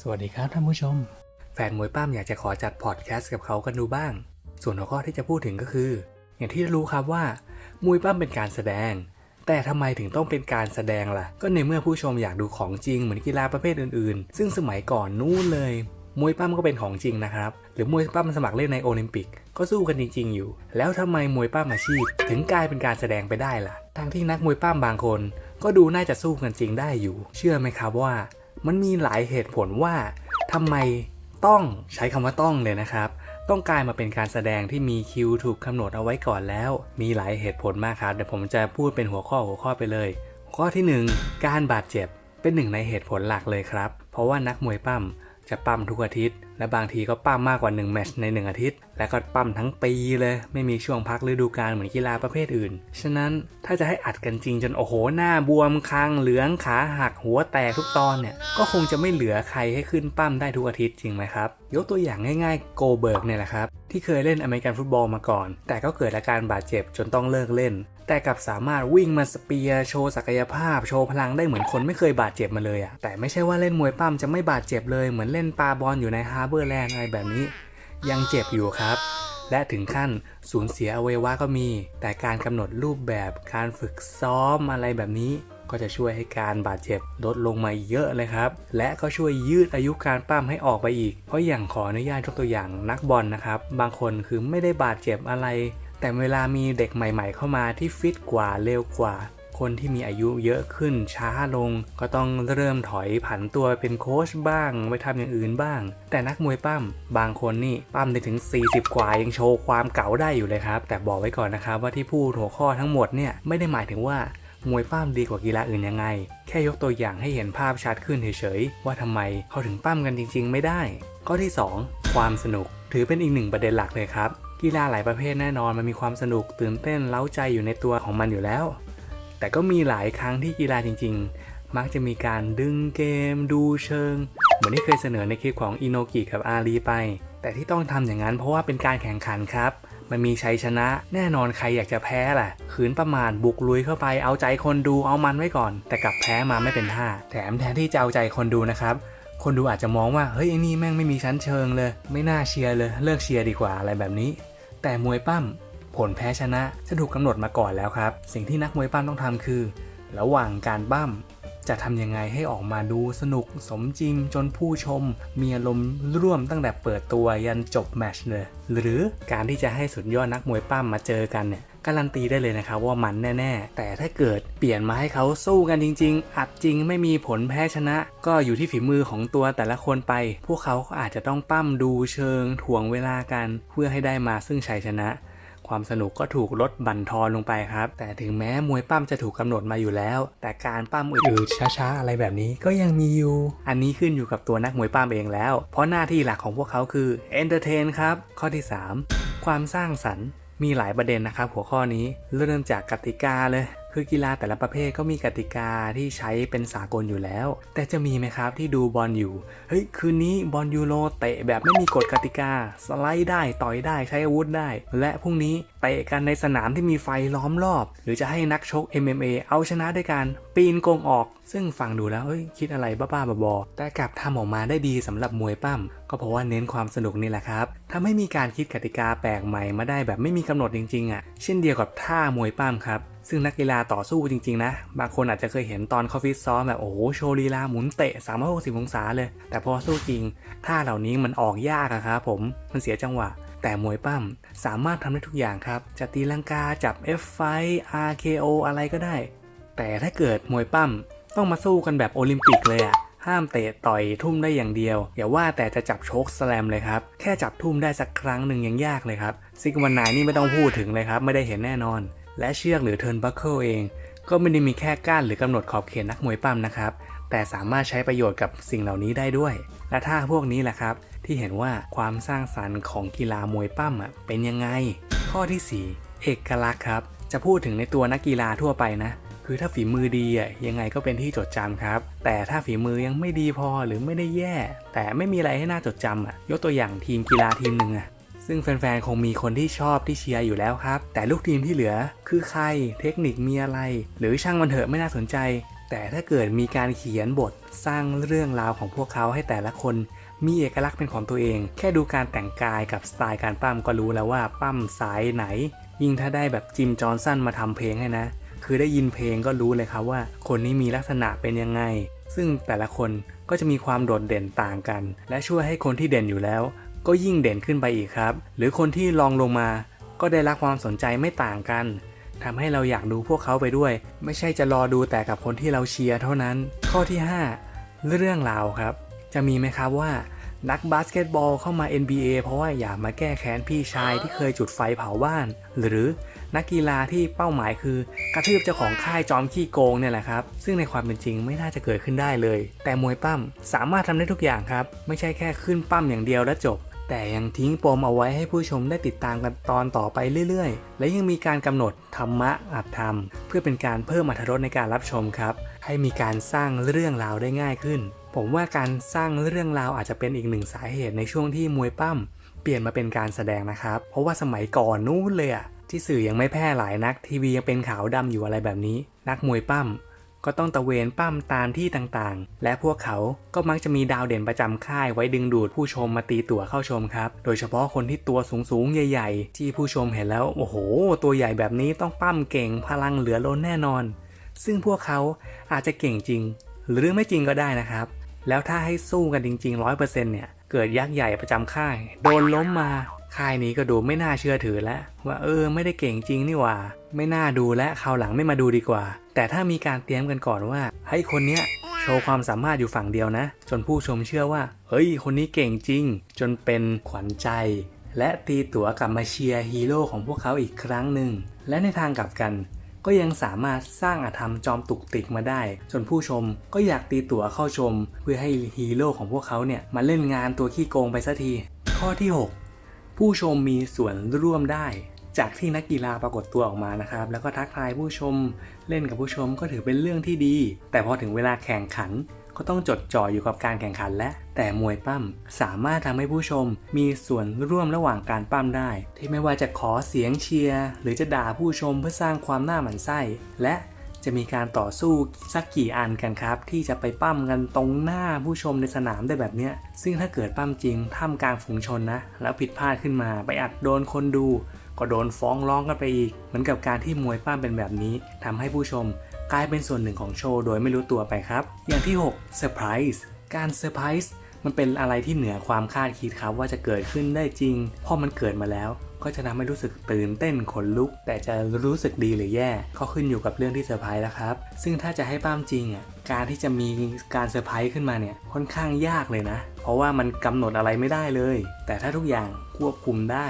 สวัสดีครับท่านผู้ชม แฟนมวยปั้มอยากจะขอจัดพอดแคสต์กับเขากันดูบ้าง ส่วนหัวข้อที่จะพูดถึงก็คือ อย่างที่รู้ครับว่ามวยปั้มเป็นการแสดง แต่ทำไมถึงต้องเป็นการแสดงล่ะ ก็ในเมื่อผู้ชมอยากดูของจริงเหมือนกีฬาประเภทอื่นๆ ซึ่งสมัยก่อนนู้นเลย มวยปั้มก็เป็นของจริงนะครับ หรือมวยปั้มสมัครเล่นในโอลิมปิก ก็สู้กันจริง ๆ อยู่ แล้วทำไมมวยปั้มอาชีพ ถึงกลายเป็นการแสดงไปได้ล่ะทั้งที่นักมวยปั้มบางคน ก็ดูน่าจะสู้กันจริงได้อยู่ เชื่อไหมครับว่า มันมีหลายเหตุผลว่าทำไมต้องใช้คำว่าต้องเลยนะครับ ต้องกลายมาเป็นการแสดงที่มีคิวถูกกำหนดเอาไว้ก่อนแล้ว มีหลายเหตุผลมากครับเดี๋ยวผมจะพูดเป็นหัวข้อหัวข้อไปเลยหัวข้อที่หนึ่งการบาดเจ็บเป็นหนึ่งในเหตุผลหลักเลยครับ เพราะว่านักมวยปั้มจะปั้มทุกอาทิตย์ และบางทีก็ปั้มมากกว่า 1 แมตช์ใน 1 อาทิตย์ และก็ปั้มทั้งปีเลย ไม่มีช่วงพักฤดูกาลเหมือนกีฬาประเภทอื่น ฉะนั้นถ้าจะให้อัดกันจริงจนโอ้โหหน้าบวมคางเหลืองขาหักหัวแตกทุกตอนเนี่ย ก็คงจะไม่เหลือใครให้ขึ้นปั้มได้ทุกอาทิตย์จริงไหมครับ ยกตัวอย่างง่ายๆ โกเบิร์กเนี่ยแหละครับ ที่เคยเล่นอเมริกันฟุตบอลมาก่อน แต่ก็เกิดอาการบาดเจ็บจนต้องเลิกเล่น แต่กลับสามารถวิ่งมาสเปียร์โชว์ศักยภาพ โชว์พลังได้เหมือนคนไม่เคยบาดเจ็บมาเลยอะแต่ไม่ใช่ว่าเล่นมวยปั้มจะไม่บาดเจ็บเลยเหมือนเล่นปาบอลอยู่ในฮาร์เบอร์แลนด์อะไรแบบนี้ ยังเจ็บอยู่ครับ และถึงขั้นสูญเสียอวัยวะก็มี แต่การกำหนดรูปแบบการฝึกซ้อมอะไรแบบนี้ ก็จะช่วยให้การบาดเจ็บลดลงมาเยอะเลยครับ และก็ช่วยยืดอายุการปั้มให้ออกไปอีก เพราะอย่างขออนุญาตยกตัวอย่างนักบอลนะครับ บางคนคือไม่ได้บาดเจ็บอะไร แต่เวลามีเด็กใหม่ ๆ เข้ามาที่ฟิตกว่าเร็วกว่า คนที่มีอายุเยอะขึ้นช้าลง ก็ต้องเริ่มถอยผันตัวไปเป็นโค้ชบ้างไปทำอย่างอื่นบ้าง แต่นักมวยปั้มบางคนนี่ปั้มได้ถึง 40 กว่ายังโชว์ความเก๋าได้อยู่เลยครับ แต่บอกไว้ก่อนนะครับว่าที่พูดหัวข้อทั้งหมดเนี่ยไม่ได้หมายถึงว่ามวยปั้มดีกว่ากีฬาอื่นยังไง แค่ยกตัวอย่างให้เห็นภาพชัดขึ้นเฉยๆว่าทำไมเขาถึงปั้มกันจริง ๆ ไม่ได้ ข้อที่ 2 ความสนุก ถือเป็นอีกหนึ่งประเด็นหลักเลยครับกีฬาหลายประเภทแน่นอนมันมีความสนุกตื่นเต้นเล้าใจอยู่ในตัวของมันอยู่แล้ว แต่ก็มีหลายครั้งที่กีฬาจริง ๆ มักจะมีการดึงเกม ดูเชิง เหมือนที่เคยเสนอในคลิปของอินโนกิกับอารีไป แต่ที่ต้องทำอย่างนั้นเพราะว่าเป็นการแข่งขันครับ มันมีชัยชนะแน่นอนใครอยากจะแพ้แหละขืนประมาณบุกลุยเข้าไปเอาใจคนดูเอามันไว้ก่อน แต่กลับแพ้มาไม่เป็นท่าแถมแทนที่จะเอาใจคนดูนะครับคนดูอาจจะมองว่าเฮ้ยไอ้นี่แม่งไม่มีชั้นเชิงเลย ไม่น่าเชียร์เลย เลิกเชียร์ดีกว่าอะไรแบบนี้ แต่มวยปั้ม ผลแพ้ชนะจะถูกกำหนดมาก่อนแล้วครับ สิ่งที่นักมวยปั้มต้องทำคือ ระหว่างการปั้มจะทำยังไงให้ออกมาดูสนุกสมจริงจนผู้ชม มีอารมณ์ร่วมตั้งแต่เปิดตัวยันจบแมตชเลยหรือการที่จะให้สุดยอดนักมวยปั้มมาเจอกันเนี่ยการันตีได้เลยนะครับว่ามันแน่ๆ แต่ถ้าเกิดเปลี่ยนมาให้เขาสู้กันจริง ๆ อัดจริงไม่มีผลแพ้ชนะ ก็อยู่ที่ฝีมือของตัวแต่ละคนไป พวกเขาอาจจะต้องปั้มดูเชิงถ่วงเวลากัน เพื่อให้ได้มาซึ่งชัยชนะ ความสนุกก็ถูกลดบั่นทอนลงไปครับ แต่ถึงแม้มวยปั้มจะถูกกำหนดมาอยู่แล้ว แต่การปั้มอืดๆช้าๆอะไรแบบนี้ก็ยังมีอยู่ อันนี้ขึ้นอยู่กับตัวนักมวยปั้มเองแล้ว เพราะหน้าที่หลักของพวกเขาคือเอนเตอร์เทนครับ ข้อที่ 3 ความสร้างสรรค์มีหลายประเด็นนะครับหัวข้อนี้เริ่มจากกติกาเลย คือกีฬาแต่ละประเภทก็มีกติกาที่ใช้เป็นสากลอยู่แล้ว แต่จะมีไหมครับที่ดูบอลอยู่ เฮ้ย คืนนี้บอลยูโรเตะแบบไม่มีกฎกติกา สไลด์ได้ต่อยได้ใช้อาวุธได้ และพรุ่งนี้เตะกันในสนามที่มีไฟล้อมรอบ หรือจะให้นักชก MMA เอาชนะด้วยการปีนกงออก ซึ่งฟังดูแล้วเฮ้ยคิดอะไรบ้าๆบอๆแต่กลับทำออกมาได้ดีสำหรับมวยปั้ม ก็เพราะว่าเน้นความสนุกนี่แหละครับทำให้มีการคิดกติกาแปลกใหม่มาได้แบบไม่มีกำหนดจริงๆอะ เช่นเดียวกับท่ามวยปั้มครับ ซึ่งนักกีฬาต่อสู้จริง ๆ นะ บางคนอาจจะเคยเห็นตอนเขาฟิตซ้อมแบบโอ้โหโชว์ลีลาหมุนเตะ 360 องศาเลย แต่พอสู้จริง ท่าเหล่านี้มันออกยากอะครับผมมันเสียจังหวะ แต่มวยปั้มสามารถทำได้ทุกอย่างครับ จะตีลังกาจับ F5 RKO อะไรก็ได้ แต่ถ้าเกิดมวยปั้มต้องมาสู้กันแบบโอลิมปิกเลยอะห้ามเตะต่อยทุ่มได้อย่างเดียว อย่าว่าแต่จะจับโชคสแลมเลยครับ แค่จับทุ่มได้สักครั้งหนึ่งยังยากเลยครับซิกวันนายนี่ไม่ต้องพูดถึงเลยครับ ไม่ได้เห็นแน่นอน และเชือกหรือเทิร์นบัคเกิลเอง ก็ไม่ได้มีแค่ก้านหรือกำหนดขอบเขตนักมวยปั้มนะครับ แต่สามารถใช้ประโยชน์กับสิ่งเหล่านี้ได้ด้วย และท่าพวกนี้แหละครับ ที่เห็นว่าความสร้างสรรค์ของกีฬามวยปั้มอะเป็นยังไง ข้อที่ 4 เอกลักษณ์ครับ จะพูดถึงในตัวนักกีฬาทั่วไปนะคือถ้าฝีมือดีอะยังไงก็เป็นที่จดจำครับ แต่ถ้าฝีมือยังไม่ดีพอหรือไม่ได้แย่ แต่ไม่มีอะไรให้น่าจดจำอะยกตัวอย่างทีมกีฬาทีมหนึ่งอะ ซึ่งแฟนๆ คงมีคนที่ชอบที่เชียร์อยู่แล้วครับ แต่ลูกทีมที่เหลือคือใคร เทคนิคมีอะไร หรือช่างมันเถอะไม่น่าสนใจ แต่ถ้าเกิดมีการเขียนบทสร้างเรื่องราวของพวกเขาให้แต่ละคน มีเอกลักษณ์เป็นของตัวเอง แค่ดูการแต่งกายกับสไตล์การปั้มก็รู้แล้วว่าปั้มสายไหน ยิ่งถ้าได้แบบจิมจอนสันมาทำเพลงให้นะ คือได้ยินเพลงก็รู้เลยครับว่า คนนี้มีลักษณะเป็นยังไง ซึ่งแต่ละคนก็จะมีความโดดเด่นต่างกัน และช่วยให้คนที่เด่นอยู่แล้ว ก็ยิ่งเด่นขึ้นไปอีกครับ หรือคนที่ลองลงมาก็ได้รับความสนใจไม่ต่างกันทำให้เราอยากดูพวกเขาไปด้วย ไม่ใช่จะรอดูแต่กับคนที่เราเชียร์เท่านั้น ข้อที่ 5 เรื่องราวครับ จะมีไหมครับว่านักบาสเกตบอลเข้ามา NBA เพราะว่าอยากมาแก้แค้นพี่ชายที่เคยจุดไฟเผาบ้าน หรือนักกีฬาที่เป้าหมายคือกระทืบเจ้าของค่ายจอมขี้โกงเนี่ยแหละครับ ซึ่งในความเป็นจริงไม่น่าจะเกิดขึ้นได้เลย แต่มวยปั้มสามารถทำได้ทุกอย่างครับ ไม่ใช่แค่ขึ้นปั้มอย่างเดียวแล้วจบ แต่ยังทิ้งปมเอาไว้ให้ผู้ชมได้ติดตามกันตอนต่อไปเรื่อยๆ และยังมีการกำหนดธรรมะอัตธรรม เพื่อเป็นการเพิ่มอรรถรสในการรับชมครับ ให้มีการสร้างเรื่องราวได้ง่ายขึ้น ผมว่าการสร้างเรื่องราวอาจจะเป็นอีกหนึ่งสาเหตุในช่วงที่มวยปั้มเปลี่ยนมาเป็นการแสดงนะครับ เพราะว่าสมัยก่อนนู้นเลยอะที่สื่อยังไม่แพร่หลายนักทีวียังเป็นขาวดำอยู่อะไรแบบนี้ นักมวยปั้ม ก็ต้องตะเวนปั้มตามที่ต่างๆ และพวกเขาก็มักจะมีดาวเด่นประจำค่ายไว้ดึงดูดผู้ชมมาตีตั๋วเข้าชมครับ โดยเฉพาะคนที่ตัวสูงๆ ใหญ่ๆ ที่ผู้ชมเห็นแล้ว โอ้โห ตัวใหญ่แบบนี้ต้องปั้มเก่งพลังเหลือล้นแน่นอน ซึ่งพวกเขาอาจจะเก่งจริง หรือไม่จริงก็ได้นะครับ แล้วถ้าให้สู้กันจริงๆร้อยเปอร์เซ็นต์เนี่ย เกิดยักษ์ใหญ่ประจำค่าย โดนล้มมา ค่ายนี้ก็ดูไม่น่าเชื่อถือแล้วว่าเออไม่ได้เก่งจริงนี่หว่า ไม่น่าดูและคราวหลังไม่มาดูดีกว่า แต่ถ้ามีการเตรียมกันก่อนว่าให้คนเนี้ยโชว์ความสามารถอยู่ฝั่งเดียวนะ จนผู้ชมเชื่อว่า เฮ้ย คนนี้เก่งจริง จนเป็นขวัญใจ และตีตั๋วกลับมาเชียร์ฮีโร่ของพวกเขาอีกครั้งหนึ่ง และในทางกลับกัน ก็ยังสามารถสร้างอาธรรมจอมตุกติกมาได้ จนผู้ชมก็อยากตีตั๋วเข้าชม เพื่อให้ฮีโร่ของพวกเขาเนี่ยมาเล่นงานตัวขี้โกงไปสักทีข้อที่ 6 ผู้ชมมีส่วนร่วมได้ จากที่นักกีฬาปรากฏตัวออกมานะครับ แล้วก็ทักทายผู้ชมเล่นกับผู้ชมก็ถือเป็นเรื่องที่ดี แต่พอถึงเวลาแข่งขันก็ต้องจดจ่ออยู่กับการแข่งขันและ แต่มวยปั้มสามารถทำให้ผู้ชมมีส่วนร่วมระหว่างการปั้มได้ ที่ไม่ว่าจะขอเสียงเชียร์หรือจะด่าผู้ชมเพื่อสร้างความน่าหมั่นไส้และ จะมีการต่อสู้สักกี่อันกันครับ ที่จะไปปั้มกันตรงหน้าผู้ชมในสนามได้แบบเนี้ย ซึ่งถ้าเกิดปั้มจริงท่ามกลางฝูงชนนะ แล้วผิดพลาดขึ้นมาไปอัดโดนคนดู ก็โดนฟ้องร้องกันไปอีก เหมือนกับการที่มวยปั้มเป็นแบบนี้ทำให้ผู้ชม กลายเป็นส่วนหนึ่งของโชว์โดยไม่รู้ตัวไปครับ อย่างที่6เซอร์ไพรส์การเซอร์ไพรส์ มันเป็นอะไรที่เหนือความคาดคิดครับว่าจะเกิดขึ้นได้จริง พอมันเกิดมาแล้ว ก็จะทำให้รู้สึกตื่นเต้นขนลุก แต่จะรู้สึกดีหรือแย่ก็ขึ้นอยู่กับเรื่องที่เซอร์ไพรส์แล้วครับ ซึ่งถ้าจะให้ป้ามจริงอะการที่จะมีการเซอร์ไพรส์ขึ้นมาเนี่ยค่อนข้างยากเลยนะ เพราะว่ามันกำหนดอะไรไม่ได้เลย แต่ถ้าทุกอย่างควบคุมได้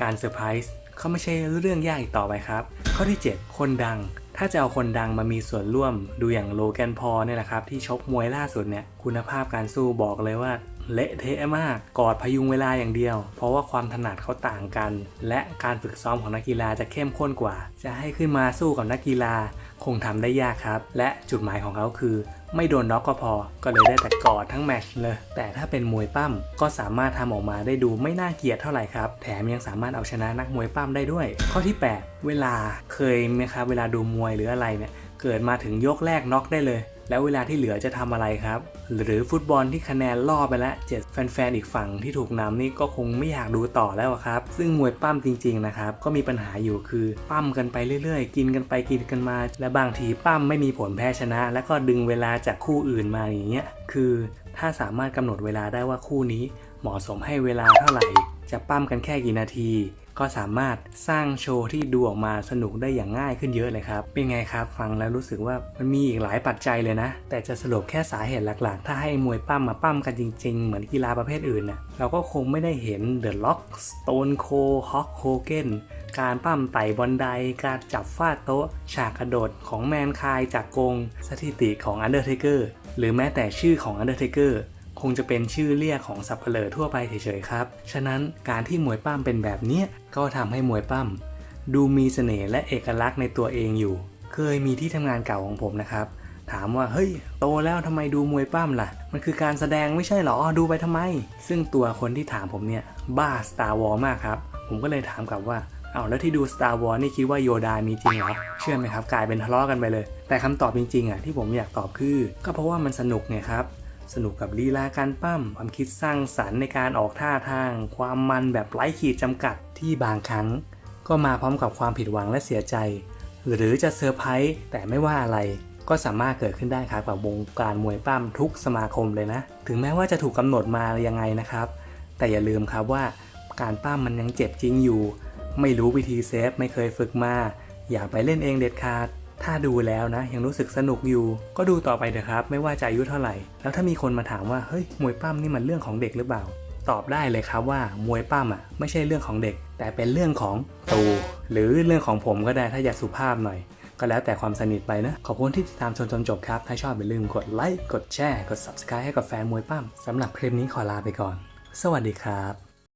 การเซอร์ไพรส์เขาไม่ใช่เรื่องยากอีกต่อไปครับ ข้อที่ 7 คนดัง ถ้าจะเอาคนดังมามีส่วนร่วมดูอย่างโลแกนพอเนี่ยแหละครับที่ชกมวยล่าสุดเนี่ยคุณภาพการสู้บอกเลยว่า เละเทะมาก กอดพยุงเวลาอย่างเดียว เพราะว่าความถนัดเขาต่างกัน และการฝึกซ้อมของนักกีฬาจะเข้มข้นกว่า จะให้ขึ้นมาสู้กับนักกีฬาคงทำได้ยากครับ และจุดหมายของเขาคือ ไม่โดนน็อกก็พอ ก็เลยได้แต่กอดทั้งแมตช์เลย แต่ถ้าเป็นมวยปั้มก็สามารถทำออกมาได้ดูไม่น่าเกลียดเท่าไหร่ครับ แถมยังสามารถเอาชนะนักมวยปั้มได้ด้วย ข้อที่ 8 เวลาเคยไหมครับเวลาดูมวยหรืออะไรเนี่ยเกิดมาถึงยกแรกน็อกได้เลย แล้วเวลาที่เหลือจะทำอะไรครับ หรือฟุตบอลที่คะแนนล่อไปแล้วเจ็ดแฟนๆอีกฝั่งที่ถูกนำนี่ก็คงไม่อยากดูต่อแล้วครับ ซึ่งมวยปั้มจริงๆนะครับก็มีปัญหาอยู่คือปั้มกันไปเรื่อยๆ กินกันไปกินกันมา และบางทีปั้มไม่มีผลแพ้ชนะ แล้วก็ดึงเวลาจากคู่อื่นมาอย่างเงี้ยคือถ้าสามารถกำหนดเวลาได้ว่าคู่นี้เหมาะสมให้เวลาเท่าไหร่ จะปั้มกันแค่กี่นาที ก็สามารถสร้างโชว์ที่ดูออกมาสนุกได้อย่างง่ายขึ้นเยอะเลยครับ เป็นไงครับ ฟังแล้วรู้สึกว่ามันมีอีกหลายปัจจัยเลยนะ แต่จะสรุปแค่สาเหตุหลักๆ ถ้าให้มวยปั้มมาปั้มกันจริง ๆ เหมือนกีฬาประเภทอื่นน่ะเราก็คงไม่ได้เห็นเดอะล็อกสโตนโคฮอกโฮเกนการปั้มไต่บอลไดการจับฟาดโต๊ะ ฉากกระโดดของแมนคายจากกง สถิติของอันเดอร์เทเกอร์หรือแม้แต่ชื่อของอันเดอร์เทเกอร์ คงจะเป็นชื่อเรียกของสับเปลอทั่วไปเฉยๆครับ ฉะนั้นการที่มวยปั้มเป็นแบบเนี้ยก็ทำให้มวยปั้มดูมีเสน่ห์และเอกลักษณ์ในตัวเองอยู่ เคยมีที่ทำงานเก่าของผมนะครับ ถามว่าเฮ้ยโตแล้วทำไมดูมวยปั้มล่ะ มันคือการแสดงไม่ใช่หรอดูไปทำไม ซึ่งตัวคนที่ถามผมเนี่ยบ้า Star Wars มากครับ ผมก็เลยถามกลับว่าเอาแล้วที่ดู Star Wars นี่คิดว่าโยดามีจริงเหรอ เชื่อไหมครับ กลายเป็นทะเลาะกันไปเลย แต่คำตอบจริงๆอะที่ผมอยากตอบคือ ก็เพราะว่ามันสนุกไงครับ สนุกกับลีลาการปั้มความคิดสร้างสรรค์ในการออกท่าทาง ความมันแบบไร้ขีดจำกัดที่บางครั้ง ก็มาพร้อมกับความผิดหวังและเสียใจ หรือจะเซอร์ไพรส์แต่ไม่ว่าอะไร ก็สามารถเกิดขึ้นได้ครับกับวงการมวยปั้มทุกสมาคมเลยนะ ถึงแม้ว่าจะถูกกำหนดมายังไงนะครับ แต่อย่าลืมครับว่าการปั้มมันยังเจ็บจริงอยู่ ไม่รู้วิธีเซฟไม่เคยฝึกมา อย่าไปเล่นเองเด็ดขาด ถ้าดูแล้วนะ ยังรู้สึกสนุกอยู่ ก็ดูต่อไปเถอะครับ ไม่ว่าจะอายุเท่าไหร่ แล้วถ้ามีคนมาถามว่าเฮ้ยมวยปั้มนี่มันเรื่องของเด็กหรือเปล่า ตอบได้เลยครับว่ามวยปั้มอะไม่ใช่เรื่องของเด็ก แต่เป็นเรื่องของตูหรือเรื่องของผมก็ได้ถ้าอยากสุภาพหน่อยก็แล้วแต่ความสนิทไปนะ ขอบคุณที่ติดตามชมจนจบครับ ถ้าชอบอย่าลืมกดไลค์ กดแชร์ กด subscribe ให้กับแฟนมวยปั้มสำหรับคลิปนี้ขอลาไปก่อน สวัสดีครับ